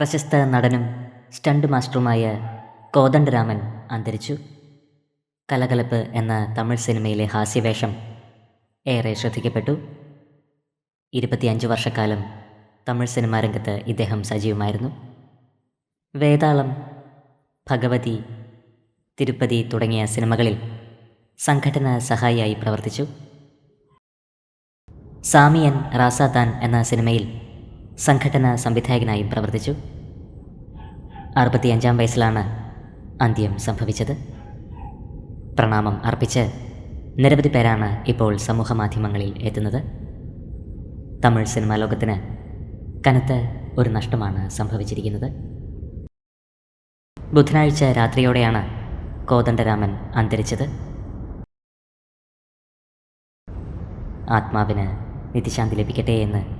പ്രശസ്ത നടനും സ്റ്റണ്ട് മാസ്റ്ററുമായ കോദണ്ഡരാമൻ അന്തരിച്ചു. കലകലപ്പ് എന്ന തമിഴ് സിനിമയിലെ ഹാസ്യവേഷം ഏറെ ശ്രദ്ധിക്കപ്പെട്ടു. ഇരുപത്തിയഞ്ച് വർഷക്കാലം തമിഴ് സിനിമാ രംഗത്ത് ഇദ്ദേഹം സജീവമായിരുന്നു. വേതാളം ഭഗവതി തിരുപ്പതി തുടങ്ങിയ സിനിമകളിൽ സംഘടന സഹായിയായി പ്രവർത്തിച്ചു. സാമിയൻ റാസാത്താൻ എന്ന സിനിമയിൽ സംഘടന സംവിധായകനായും പ്രവർത്തിച്ചു. അറുപത്തിയഞ്ചാം വയസ്സിലാണ് അന്ത്യം സംഭവിച്ചത്. പ്രണാമം അർപ്പിച്ച് നിരവധി പേരാണ് ഇപ്പോൾ സമൂഹമാധ്യമങ്ങളിൽ എത്തുന്നത്. തമിഴ് സിനിമാ ലോകത്തിന് കനത്ത ഒരു നഷ്ടമാണ് സംഭവിച്ചിരിക്കുന്നത്. ബുധനാഴ്ച രാത്രിയോടെയാണ് കോദണ്ഡരാമൻ അന്തരിച്ചത്. ആത്മാവിന് നിത്യശാന്തി ലഭിക്കട്ടെ എന്ന്